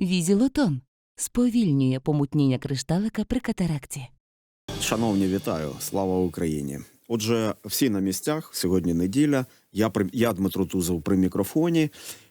Візілотон сповільнює помутніння кришталика при катаракті. Шановні, вітаю! Слава Україні! Отже, всі на місцях. Сьогодні неділя. Я я Дмитро Тузов при мікрофоні.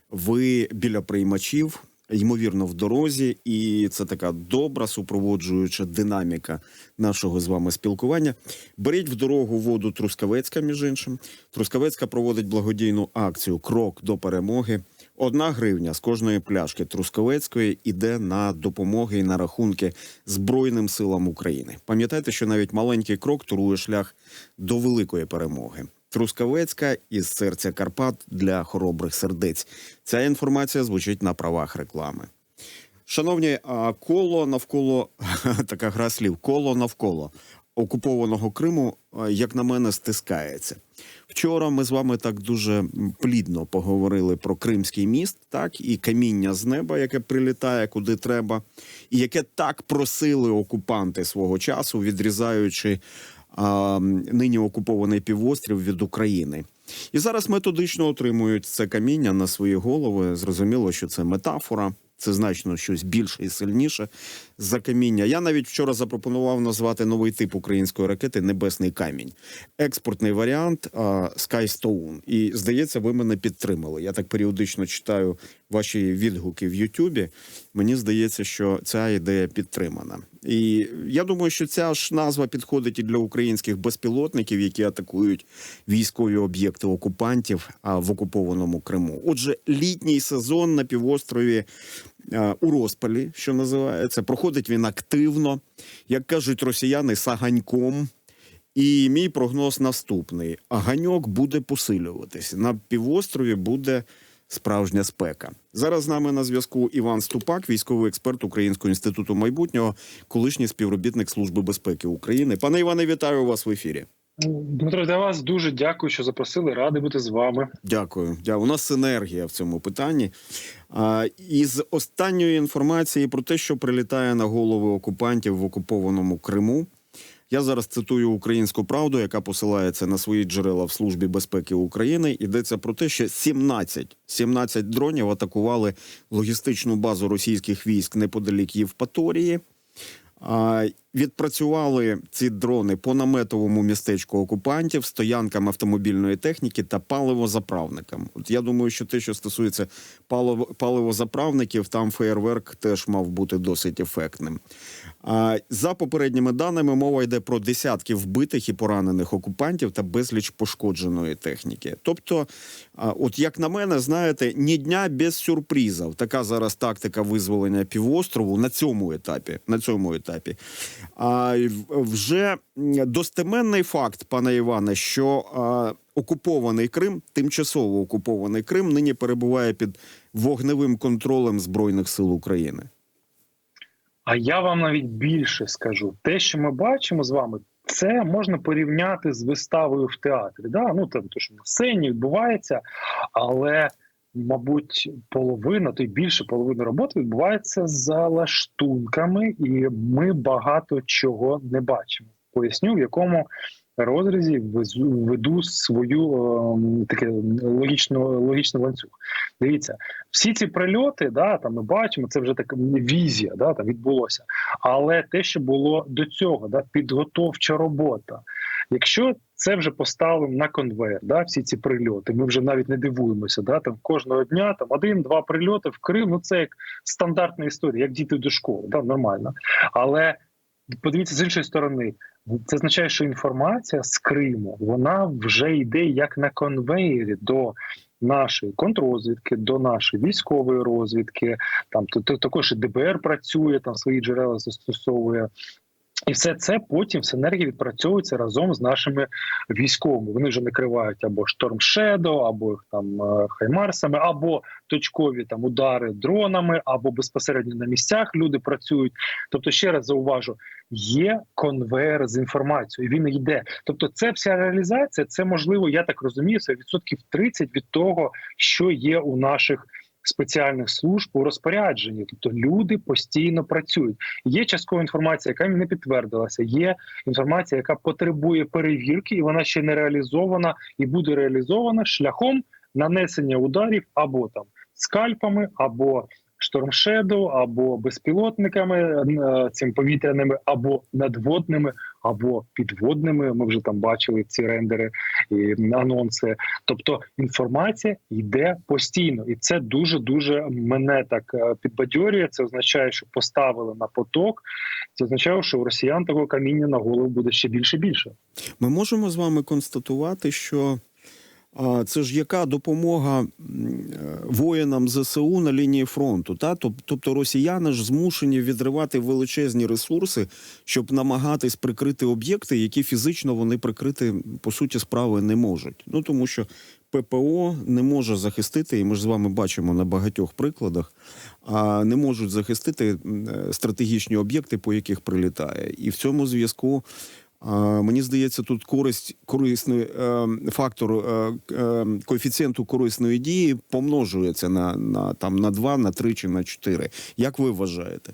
Ви біля приймачів, ймовірно, в дорозі, і це така добра супроводжуюча динаміка нашого з вами спілкування. Беріть в дорогу воду Трускавецька, між іншим. Трускавецька проводить благодійну акцію Крок до перемоги. Одна гривня з кожної пляшки Трускавецької іде на допомоги і на рахунки Збройним силам України. Пам'ятайте, що навіть маленький крок турує шлях до великої перемоги. Трускавецька із серця Карпат для хоробрих сердець. Ця інформація звучить на правах реклами. Шановні, а коло навколо така гра слів, коло навколо окупованого Криму, як на мене, стискається. Вчора ми з вами так дуже плідно поговорили про Кримський міст, так і каміння з неба, яке прилітає куди треба, і яке так просили окупанти свого часу, відрізаючи а, нині окупований півострів від України. І зараз методично отримують це каміння на свої голови. Зрозуміло, що це метафора. Це значно щось більше і сильніше за каміння. Я навіть вчора запропонував назвати новий тип української ракети Небесний камінь, експортний варіант Skystone. І здається, ви мене підтримали. Я так періодично читаю ваші відгуки в Ютубі. Мені здається, що ця ідея підтримана. І я думаю, що ця ж назва підходить і для українських безпілотників, які атакують військові об'єкти окупантів в окупованому Криму. Отже, літній сезон на півострові у розпалі, що називається, проходить він активно, як кажуть росіяни, саганьком. І мій прогноз наступний: ганьок буде посилюватися. На півострові буде справжня спека. Зараз з нами на зв'язку Іван Ступак, військовий експерт Українського інституту майбутнього, колишній співробітник Служби безпеки України. Пане Іване, вітаю вас в ефірі. Дмитро, для вас дуже дякую, що запросили. Радий бути з вами. Дякую. Дякую. У нас синергія в цьому питанні. А, із останньої інформації про те, що прилітає на голови окупантів в окупованому Криму. Я зараз цитую українську правду, яка посилається на свої джерела в службі безпеки України. Йдеться про те, що 17, 17 дронів атакували логістичну базу російських військ неподалік Євпаторії. А, Відпрацювали ці дрони по наметовому містечку окупантів, стоянкам автомобільної техніки та паливозаправникам. От я думаю, що те, що стосується палив- паливозаправників, там феєрверк теж мав бути досить ефектним. За попередніми даними, мова йде про десятки вбитих і поранених окупантів та безліч пошкодженої техніки. Тобто, от як на мене, знаєте, ні дня без сюрпризів. Така зараз тактика визволення півострову на цьому етапі. На цьому етапі. А вже достеменний факт, пане Іване, що окупований Крим, тимчасово окупований Крим, нині перебуває під вогневим контролем Збройних сил України. А я вам навіть більше скажу: те, що ми бачимо з вами, це можна порівняти з виставою в театрі. Да? Ну там то, що на сцені відбувається, але. Мабуть, половина, то й більше половини роботи відбувається за лаштунками, і ми багато чого не бачимо. Поясню, в якому розрізі веду свою ем, таке логічну логічний ланцюг. Дивіться, всі ці прильоти, да, там ми бачимо, це вже така візія, да, там відбулося. Але те, що було до цього, да, підготовча робота. Якщо це вже поставимо на конвейер, да, всі ці прильоти, ми вже навіть не дивуємося. Да, там кожного дня там один-два прильоти в Крим. Ну це як стандартна історія, як діти до школи, да, нормально. Але подивіться з іншої сторони, це означає, що інформація з Криму вона вже йде як на конвейері до нашої контррозвідки, до нашої військової розвідки. Там то також і ДБР працює, там свої джерела застосовує. І все це потім в синергії відпрацьовується разом з нашими військовими. Вони вже накривають або шторм Shadow, або їх там е, хаймарсами, або точкові там удари дронами, або безпосередньо на місцях люди працюють. Тобто, ще раз зауважу, є конвейер з інформацією. Він йде. Тобто, це вся реалізація. Це можливо, я так розумію, це відсотків 30 від того, що є у наших. Спеціальних служб у розпорядженні, тобто люди постійно працюють. Є часткова інформація, яка не підтвердилася. Є інформація, яка потребує перевірки, і вона ще не реалізована і буде реалізована шляхом нанесення ударів або там скальпами, або штормшеду, або безпілотниками е, цим повітряними, або надводними, або підводними. Ми вже там бачили ці рендери і анонси. Тобто інформація йде постійно, і це дуже дуже мене так е, підбадьорює. Це означає, що поставили на поток. Це означає, що у росіян такого каміння на голову буде ще більше більше. Ми можемо з вами констатувати, що це ж яка допомога е, воїнам ЗСУ на лінії фронту, та Тоб- тобто росіяни ж змушені відривати величезні ресурси, щоб намагатись прикрити об'єкти, які фізично вони прикрити по суті справи не можуть. Ну тому що ППО не може захистити, і ми ж з вами бачимо на багатьох прикладах, а не можуть захистити е, стратегічні об'єкти, по яких прилітає, і в цьому зв'язку. Мені здається, тут користь корисний е, фактор е, е, коефіцієнту корисної дії помножується на, на там на 2, на 3 чи на 4. Як ви вважаєте?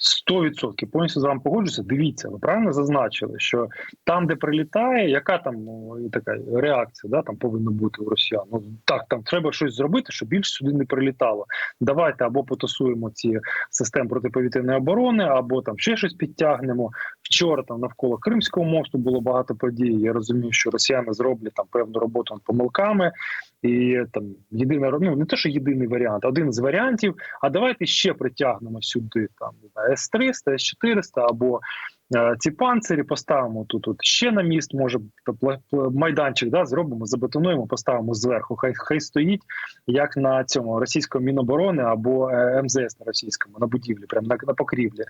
100% повністю з вами погоджуюся. Дивіться, ви правильно зазначили, що там, де прилітає, яка там ну, така реакція, да, там повинна бути у росіян. Ну так, там треба щось зробити, щоб більше сюди не прилітало. Давайте або потасуємо ці системи протиповітряної оборони, або там ще щось підтягнемо. Вчора там навколо Кримського мосту було багато подій. Я розумію, що росіяни зроблять там певну роботу над помилками. І там єдина ну не те, що єдиний варіант, один з варіантів. А давайте ще притягнемо сюди там не С-300, С-400 або е, ці панцирі поставимо тут. От ще на міст, може майданчик, да, зробимо, забетонуємо, поставимо зверху. Хай хай стоїть як на цьому російському міноборони або е, МЗС на російському на будівлі, прямо на, на покрівлі.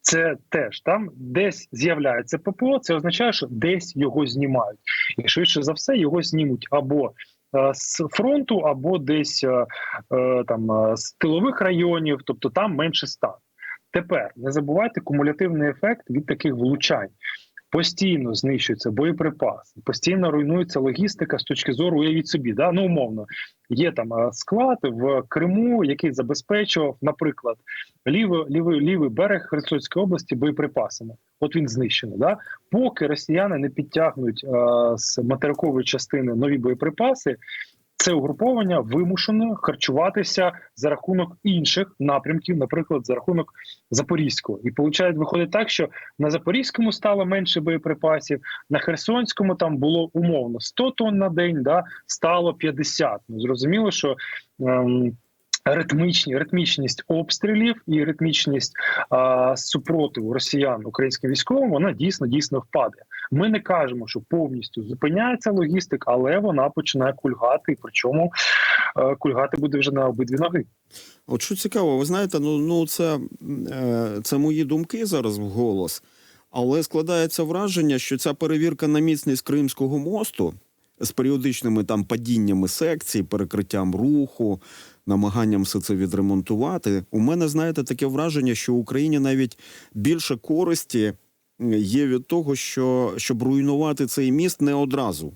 Це теж там десь з'являється ППО. Це означає, що десь його знімають, і швидше за все його знімуть або з фронту, або десь е, е, там е, з тилових районів, тобто там менше ста. Тепер не забувайте кумулятивний ефект від таких влучань. Постійно знищуються боєприпаси, постійно руйнується логістика з точки зору, уявіть собі, да? ну умовно, є там е, склад в Криму, який забезпечував, наприклад, лівий, лівий, лівий берег Херсонської області боєприпасами. От він знищений. Да? Поки росіяни не підтягнуть е, з материкової частини нові боєприпаси, це угруповання вимушено харчуватися за рахунок інших напрямків, наприклад, за рахунок Запорізького. І виходить, виходить так, що на Запорізькому стало менше боєприпасів, на Херсонському там було умовно 100 тонн на день, да, стало 50. Ну зрозуміло, що. Ем, Ритмічні ритмічність обстрілів і ритмічність а, супротиву росіян українським військовим вона дійсно дійсно впаде. Ми не кажемо, що повністю зупиняється логістика, але вона починає кульгати, і причому е, кульгати буде вже на обидві ноги. От що цікаво, ви знаєте, ну, ну це, е, це мої думки зараз вголос, але складається враження, що ця перевірка на міцність Кримського мосту з періодичними там падіннями секцій, перекриттям руху, намаганням все це відремонтувати. У мене, знаєте, таке враження, що Україні навіть більше користі є від того, що щоб руйнувати цей міст не одразу.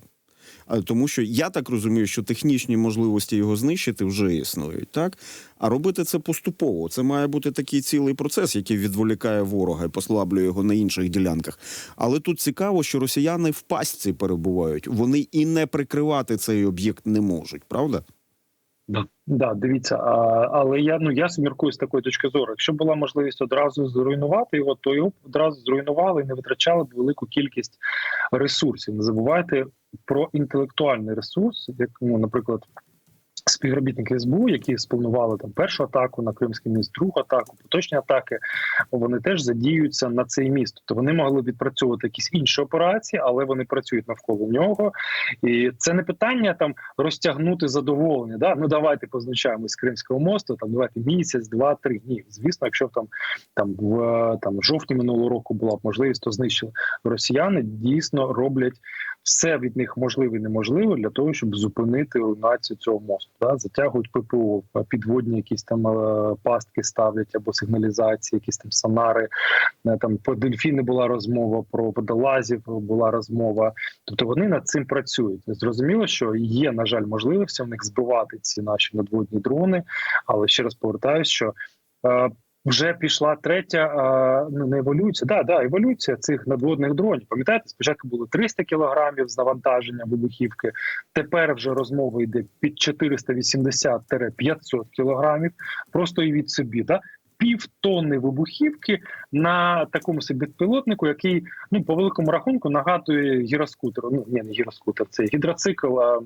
Тому що я так розумію, що технічні можливості його знищити вже існують, так? А робити це поступово. Це має бути такий цілий процес, який відволікає ворога і послаблює його на інших ділянках. Але тут цікаво, що росіяни в пастці перебувають. Вони і не прикривати цей об'єкт не можуть, правда? Да, дивіться, а, але я ну я сміркую з такої точки зору. Якщо була можливість одразу зруйнувати його, то його одразу зруйнували і не витрачали б велику кількість ресурсів. Не забувайте про інтелектуальний ресурс, як ну, наприклад. Співробітники СБУ, які спланували там першу атаку на Кримський міст, другу атаку, поточні атаки, вони теж задіюються на цей міст. Тобто вони могли відпрацьовувати якісь інші операції, але вони працюють навколо нього. І це не питання там розтягнути задоволення. Да? Ну давайте позначаємо з Кримського мосту. Там давайте місяць, два, три. Ні, звісно, якщо там там в там жовтні минулого року була б можливість, то знищили росіяни. Дійсно роблять все від них можливе і неможливе для того, щоб зупинити руйнацію цього мосту. Да? Затягують ППО, підводні якісь там е, пастки ставлять або сигналізації, якісь там сонари. Е, Там по дельфіни була розмова про водолазів, була розмова. Тобто вони над цим працюють. Зрозуміло, що є на жаль можливості в них збивати ці наші надводні дрони, але ще раз повертаюсь, що. Вже пішла третя ну, не еволюція, да, да, еволюція цих надводних дронів. Пам'ятаєте, спочатку було 300 кілограмів з навантаження вибухівки. Тепер вже розмова йде під 480-500 кілограмів. Просто і від собі, да. Пів тонни вибухівки на такому собі безпілотнику, який ну по великому рахунку нагадує гіроскутер. Ну ні, не гіроскутер, це гідроцикл е,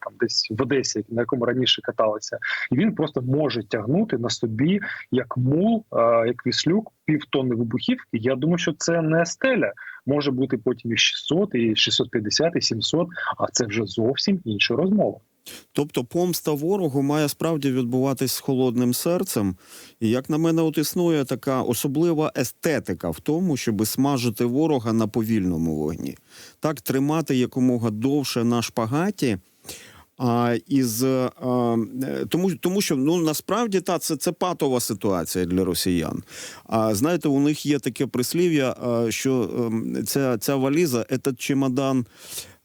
там десь в Одесі, на якому раніше каталися, і він просто може тягнути на собі як мул, е, як віслюк, півтонни вибухівки. Я думаю, що це не стеля. Може бути потім і 600, і 650, і 700, а це вже зовсім інша розмова. Тобто помста ворогу має справді відбуватись з холодним серцем. І як на мене, от існує така особлива естетика в тому, щоб смажити ворога на повільному вогні, так тримати якомога довше на шпагаті. А із а, е, тому, тому що ну насправді та це, це патова ситуація для росіян. А знаєте, у них є таке прислів'я, що ем, ця, ця валіза, этот чемодан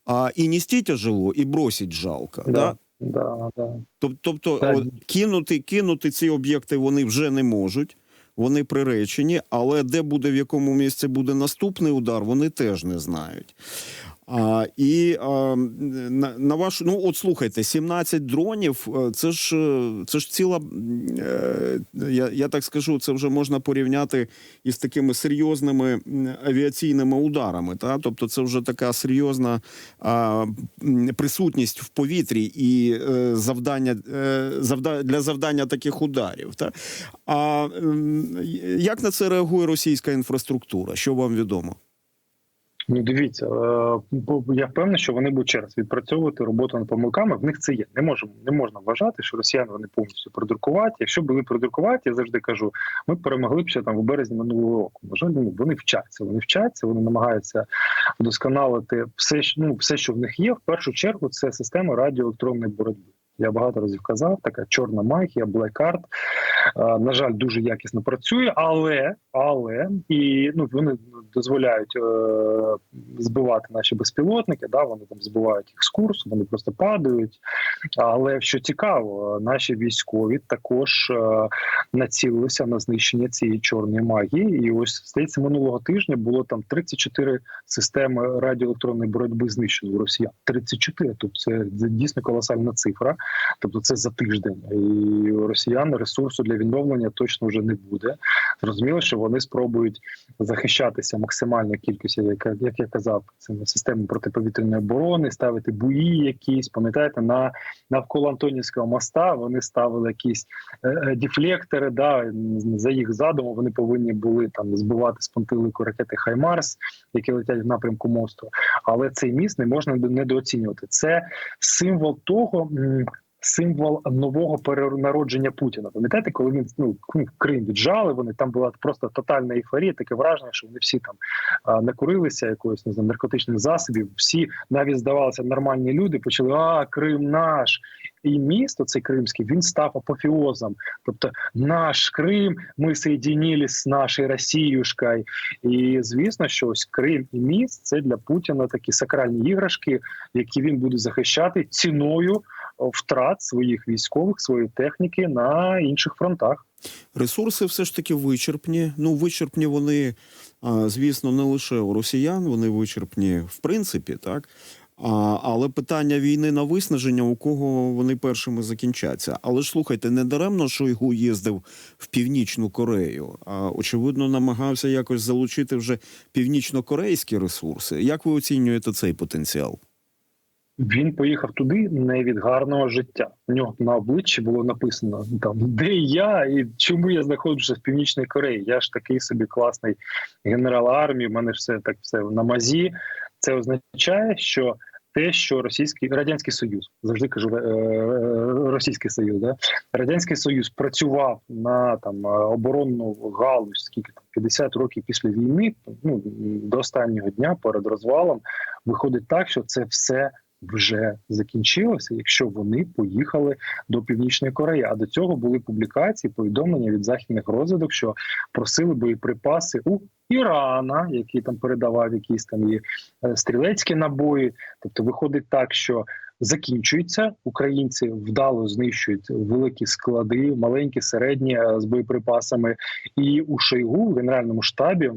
а, і нести тяжело, і бросить жалко. Да? Да, да. да. Тобто Так. от, кинути, кинути ці об'єкти вони вже не можуть, вони приречені, але де буде, в якому місці буде наступний удар, вони теж не знають. А, і а, на, на вашу, ну от слухайте, 17 дронів, е, це ж е, це ж ціла. е, Я, я так скажу, це вже можна порівняти із такими серйозними авіаційними ударами. Та? Тобто, це вже така серйозна а, присутність в повітрі і завдання завда, для завдання таких ударів. Та? А як на це реагує російська інфраструктура? Що вам відомо? Ну, дивіться, е, я впевнений, що вони будуть ще раз відпрацьовувати роботу над помилками. В них це є. Не можемо, не можна вважати, що росіяни вони повністю продукувати. Якщо були продукувати, я завжди кажу, ми перемогли б ще там в березні минулого року. На жаль, ну, вони вчаться. Вони вчаться, вони намагаються вдосконалити все, ну, все, що в них є. В першу чергу це система радіоелектронної боротьби. Я багато разів казав, така чорна магія, блекарт. Е, на жаль, дуже якісно працює, але але і ну вони дозволяють е, збивати наші безпілотники. Да, вони там збивають їх з курсу, вони просто падають. Але що цікаво, наші військові також е, націлилися на знищення цієї чорної магії. І ось здається, минулого тижня було там 34 системи радіоелектронної боротьби знищено у росіян. 34, тобто це дійсно колосальна цифра. Тобто це за тиждень. І у росіян ресурсу для відновлення точно вже не буде. Зрозуміло, що вони спробують захищатися максимальною кількістю, як, як я казав, цими системами протиповітряної оборони, ставити буї якісь. Пам'ятаєте, на навколо Антонівського моста вони ставили якісь е, е, дефлектори. Да, за їх задумом вони повинні були там збивати з пантелику ракети Хаймарс, які летять в напрямку мосту. Але цей міст не можна недооцінювати. Це символ того. Символ нового перенародження Путіна. Пам'ятаєте, коли він ну Крим віджали, вони там була просто тотальна ейфорія, таке враження, що вони всі там а, накурилися якоїсь не знаю, наркотичних засобів. Всі навіть здавалося нормальні люди, почали а Крим наш. І місто цей кримський він став апофіозом. Тобто, наш Крим, ми соєдинились з нашою Росіюшкою. І звісно, що ось Крим і міст це для Путіна такі сакральні іграшки, які він буде захищати ціною втрат своїх військових, своєї техніки на інших фронтах. Ресурси все ж таки вичерпні. Ну, вичерпні вони, звісно, не лише у росіян, вони вичерпні в принципі, так. А, але питання війни на виснаження, у кого вони першими закінчаться. Але ж слухайте, не даремно Шойгу їздив в Північну Корею, а очевидно намагався якось залучити вже північно-корейські ресурси. Як ви оцінюєте цей потенціал? Він поїхав туди не від гарного життя. У нього на обличчі було написано там де я і чому я знаходжуся в північній Кореї. Я ж такий собі класний генерал армії. У мене все так все на мазі. Це означає, що те, що російський радянський союз завжди кажу е, російський союз, да? Радянський союз працював на там е, оборонну галузь, скільки там 50 років після війни, ну до останнього дня перед розвалом, виходить так, що це все вже закінчилося, якщо вони поїхали до північної Кореї. А до цього були публікації, повідомлення від західних розвідок, що просили боєприпаси у Ірана, який там передавав якісь там і е, стрілецькі набої. Тобто, виходить так, що закінчується. Українці вдало знищують великі склади, маленькі, середні е, з боєприпасами. І у Шойгу в генеральному штабі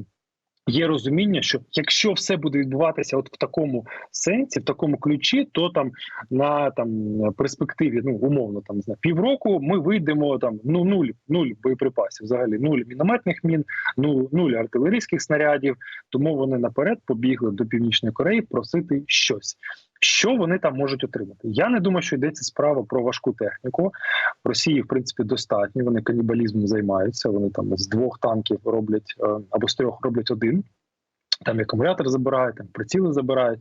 є розуміння, що якщо все буде відбуватися, от в такому сенсі, в такому ключі, то там на там перспективі, ну умовно, там не півроку ми вийдемо там ну нуль, нуль боєприпасів, взагалі нуль мінометних мін, ну нуль артилерійських снарядів. Тому вони наперед побігли до північної Кореї просити щось. Що вони там можуть отримати? Я не думаю, що йдеться справа про важку техніку. В Росії, в принципі, достатньо. Вони канібалізмом займаються. Вони там з двох танків роблять е, або з трьох роблять один. Там і акумулятор забирають, там приціли забирають.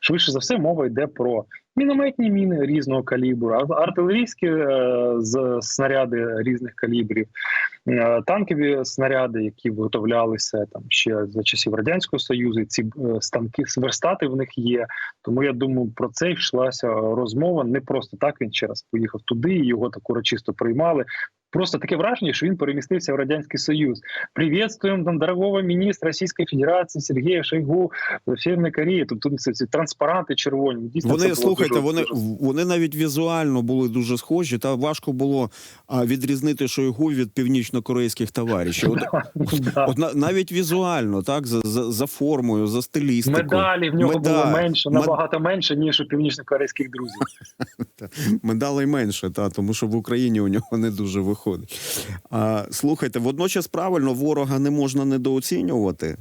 Швидше за все, мова йде про мінометні міни різного калібру, ар- артилерійські е, з снаряди різних калібрів, танкові снаряди, які виготовлялися там ще за часів радянського союзу. Ці е, станки сверстати в них є. Тому я думаю, про це йшлася розмова. Не просто так він ще раз поїхав туди, і його так урочисто приймали. Просто таке враження, що він перемістився в радянський союз. Привітствуємо там дорогого міністра Російської Федерації Сергія Шойгу в Северній Кореї. Тобто ці, ці транспаранти червоні. Дійсно, Вони слухайте, дуже- вони дуже вони навіть візуально були дуже схожі, та важко було відрізнити Шойгу від північно-корейських товаришів. От, от навіть візуально, так за, за, за формою, за стилістикою. Медалі в нього було Медаль. менше, Мед- набагато менше, ніж у північно-корейських друзів. Медалей менше, та тому що в Україні у нього не дуже виходить. А, слухайте, водночас правильно ворога не можна недооцінювати.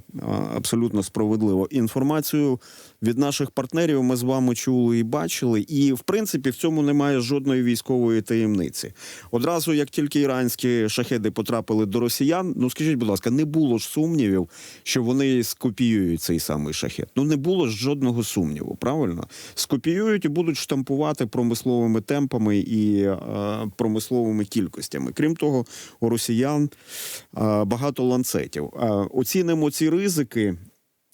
Абсолютно справедливо. Інформацію від наших партнерів ми з вами чули і бачили. І в принципі в цьому немає жодної військової таємниці. Одразу, як тільки іранські шахеди потрапили до росіян, ну скажіть, будь ласка, не було ж сумнівів, що вони скопіюють цей самий шахет. Ну не було ж жодного сумніву, правильно? Скопіюють і будуть штампувати промисловими темпами і е, промисловими кількостями. Крім того, у росіян е, багато ланцетів. Е, оцінимо ці ризики,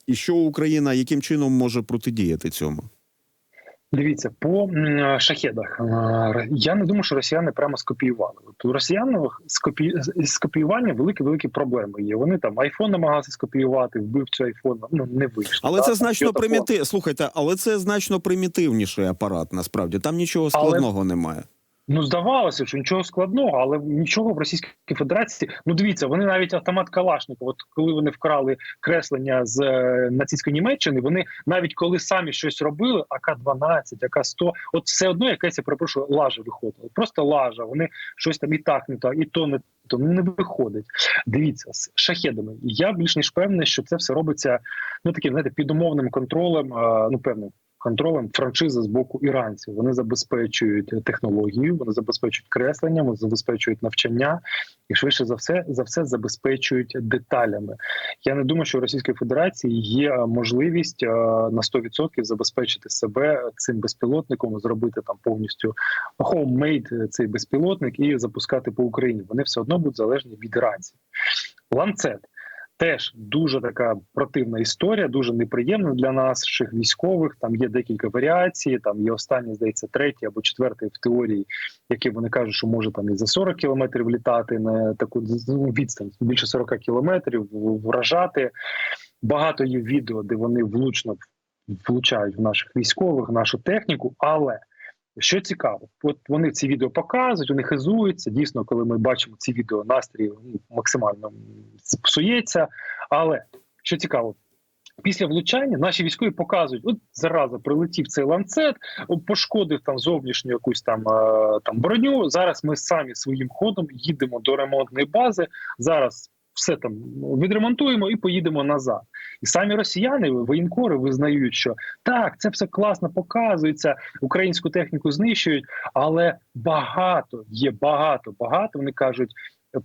і що Україна яким чином може протидіяти цьому? Дивіться, по шахедах. Е, Я не думаю, що росіяни прямо скопіювали. От у росіян скопі... скопіювання великі великі проблеми є. Вони там айфон намагалися скопіювати, вбивцю айфона. Ну не вийшло. Але так? це значно примітив. Слухайте, але це значно примітивніший апарат. Насправді там нічого Але- складного немає. Ну здавалося, що нічого складного, але нічого в Російській Федерації. Ну дивіться, вони навіть автомат Калашникова, От коли вони вкрали креслення з е, нацистської Німеччини, вони навіть коли самі щось робили, АК-12, АК-100, от все одно якась я перепрошую, лажа виходила. Просто лажа. Вони щось там і так не так, і то не то ну, не виходить. Дивіться з шахедами. Я більш ніж певний, що це все робиться ну таким знаєте, під умовним контролем. е, Ну певним контролем франшизи з боку іранців. Вони забезпечують технологію, вони забезпечують креслення, вони забезпечують навчання і швидше за все за все забезпечують деталями. Я не думаю, що в Російської Федерації є можливість е, на 100% забезпечити себе цим безпілотником, зробити там повністю homemade цей безпілотник і запускати по Україні. Вони все одно будуть залежні від іранців. Ланцет. Теж дуже така противна історія, дуже неприємна для наших військових. Там є декілька варіацій. Там є останній, здається, третій або четвертий в теорії, які вони кажуть, що може там і за 40 кілометрів літати на таку ну, відстань більше 40 кілометрів, вражати. Багато є відео, де вони влучно влучають в наших військових, нашу техніку, але. Що цікаво, от вони ці відео показують, вони хизуються. Дійсно, коли ми бачимо ці відео, настрій ну, максимально псується. Але що цікаво, після влучання наші військові показують: от зараза прилетів цей ланцет, пошкодив там зовнішню якусь там, е, там броню. Зараз ми самі своїм ходом їдемо до ремонтної бази. Зараз все там відремонтуємо і поїдемо назад. І самі росіяни, воєнкори, визнають, що так, це все класно показується, українську техніку знищують, але багато є багато, багато. Вони кажуть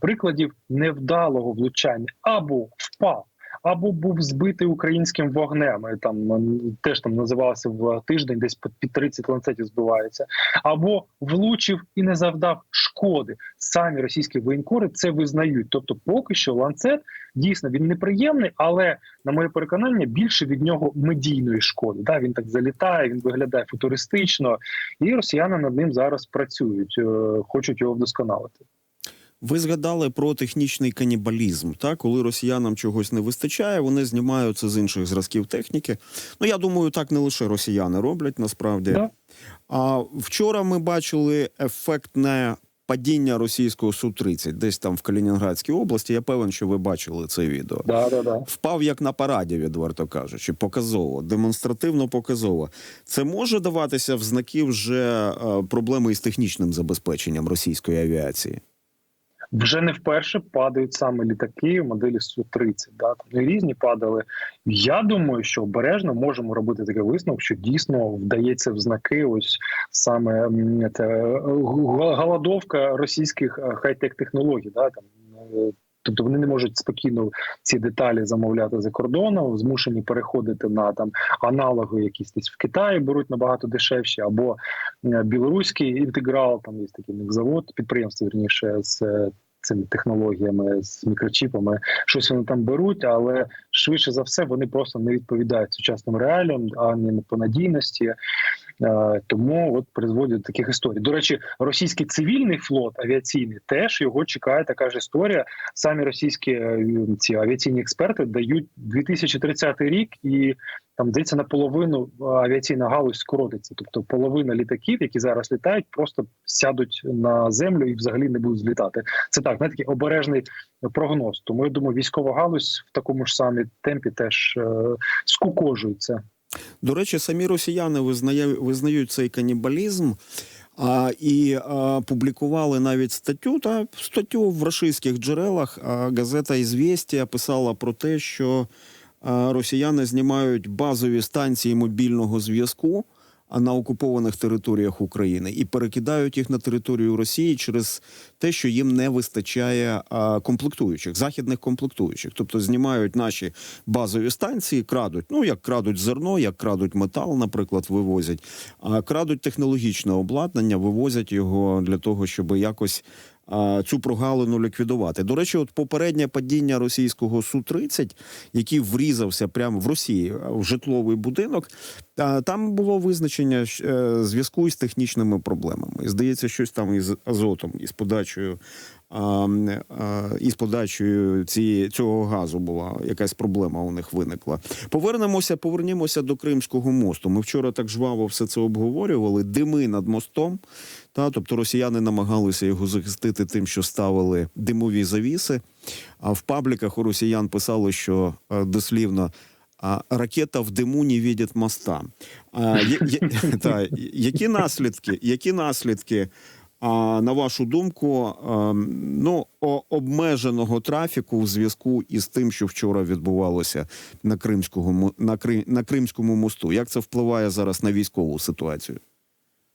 прикладів невдалого влучання або впав. Або був збитий українським вогнем. Там теж там називалося в тиждень, десь під 30 ланцетів збивається, або влучив і не завдав шкоди. Самі російські воєнкори це визнають. Тобто, поки що ланцет дійсно він неприємний, але на моє переконання більше від нього медійної шкоди. Да, він так залітає, він виглядає футуристично, і росіяни над ним зараз працюють, е, хочуть його вдосконалити. Ви згадали про технічний канібалізм. Так, коли росіянам чогось не вистачає, вони знімаються з інших зразків техніки. Ну я думаю, так не лише росіяни роблять насправді. Да. А вчора ми бачили ефектне падіння російського су 30 десь там в Калінінградській області. Я певен, що ви бачили це відео. Да, да, да. Впав як на параді, відверто кажучи, показово, демонстративно показово. Це може даватися в знаки вже е, проблеми із технічним забезпеченням російської авіації. Вже не вперше падають саме літаки моделі су 30 Да? Різні падали. Я думаю, що обережно можемо робити такий висновок, що дійсно вдається в знаки. Ось саме це е, голодовка російських е, хай-тек технологій. Да? Е, Тобто вони не можуть спокійно ці деталі замовляти за кордоном, змушені переходити на там аналоги, якісь десь в Китаї беруть набагато дешевші, або білоруський інтеграл, там є такий завод, підприємство вірніше з е, цими технологіями, з мікрочіпами. Щось вони там беруть, але швидше за все вони просто не відповідають сучасним реаліям, ані по надійності. Е, Тому от призводять до таких історій. До речі, російський цивільний флот авіаційний теж його чекає така ж історія. Самі російські е, ці авіаційні експерти дають 2030 рік і. Там здається наполовину е, авіаційна галузь скоротиться, тобто половина літаків, які зараз літають, просто сядуть на землю і взагалі не будуть злітати. Це так, не такий обережний прогноз. Тому я думаю, військова галузь в такому ж самі темпі теж скукожується. До речі, самі росіяни визнають, визнають цей канібалізм. А, і а, публікували навіть статтю та статтю в рашистських джерелах. А, газета «Ізвєстія» писала про те, що а, росіяни знімають базові станції мобільного зв'язку на окупованих територіях України і перекидають їх на територію Росії через те, що їм не вистачає комплектуючих, західних комплектуючих. Тобто знімають наші базові станції, крадуть, ну як крадуть зерно, як крадуть метал, наприклад, вивозять, а крадуть технологічне обладнання, вивозять його для того, щоб якось. Цю прогалину ліквідувати. До речі, от попереднє падіння російського су 30 який врізався прямо в Росії в житловий будинок. Там було визначення е, зв'язку із технічними проблемами. Здається, щось там із азотом, із подачею. М, Із подачею цієї цього газу була якась проблема у них виникла. Повернемося, повернімося до Кримського мосту. Ми вчора так жваво все це обговорювали. Дими над мостом. Та, тобто росіяни намагалися його захистити тим, що ставили димові завіси. А в пабліках у росіян писали, що е, дослівно. А ракета в диму не видить моста. А, є, є, та, які наслідки? Які наслідки, а, на вашу думку, ем, ну, обмеженого трафіку в зв'язку із тим, що вчора відбувалося на Кримському на Кримському мосту? Як це впливає зараз на військову ситуацію?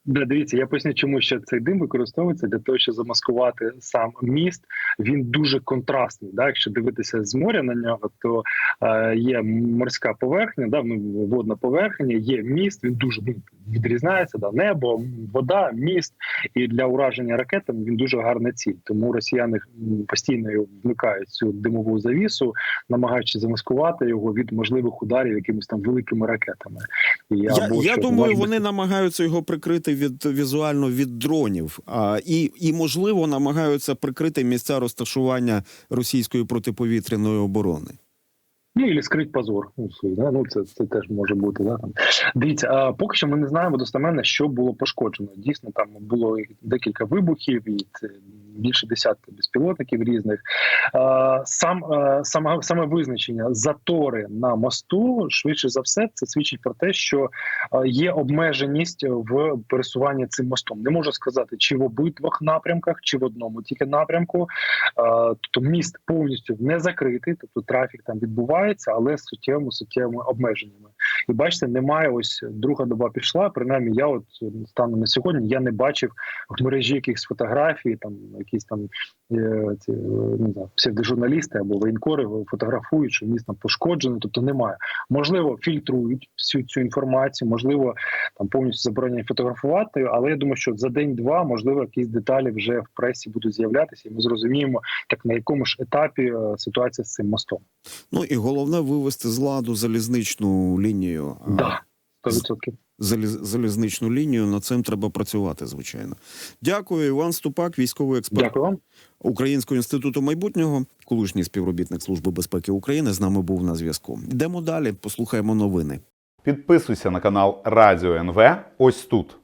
Дивіться, я поясню, чому ще цей дим використовується для того, щоб замаскувати сам міст. Він дуже контрастний. Да? Якщо дивитися з моря на нього, то е, є морська поверхня, да, ну, водна поверхня, є міст. Він дуже ну, відрізняється. Да, небо, вода, міст. І для ураження ракетами він дуже гарна ціль. Тому росіяни постійно вмикають цю димову завісу, намагаючись замаскувати його від можливих ударів якимись там великими ракетами. І Я, я думаю, вони намагаються його прикрити від візуально від дронів, а, і, і можливо намагаються прикрити місця розташування російської протиповітряної оборони. Ну, і скрить позор. Ну, свій, да? ну це, це теж може бути. Да? Там. Дивіться, а поки що ми не знаємо достеменно, що було пошкоджено. Дійсно, там було декілька вибухів, і це більше десятка безпілотників різних. Сам саме, саме визначення затори на мосту, швидше за все, це свідчить про те, що є обмеженість в пересуванні цим мостом. Не можу сказати, чи в обидвох напрямках, чи в одному тільки напрямку. Тобто міст повністю не закритий, тобто трафік там відбувається, але з суттєвими суттєвими обмеженнями. І бачите, немає ось друга доба пішла. Принаймні, я от станом на сьогодні я не бачив в мережі якихось фотографій, там якісь там е, ці, е, не знаю, псевдожурналісти або воєнкори фотографують, що місто там пошкоджене, тобто немає. Можливо, фільтрують всю цю інформацію, можливо, там повністю забороняють фотографувати. Але я думаю, що за день-два можливо якісь деталі вже в пресі будуть з'являтися, і ми зрозуміємо, так на якому ж етапі е, ситуація з цим мостом. Ну і головне вивести з ладу залізничну лінію. Да, 100%. залізничну лінію. Над цим треба працювати, звичайно. Дякую, Іван Ступак, військовий експерт Дякую вам. Українського інституту майбутнього, колишній співробітник Служби безпеки України. З нами був на зв'язку. Йдемо далі. Послухаємо новини. Підписуйся на канал Радіо НВ ось тут.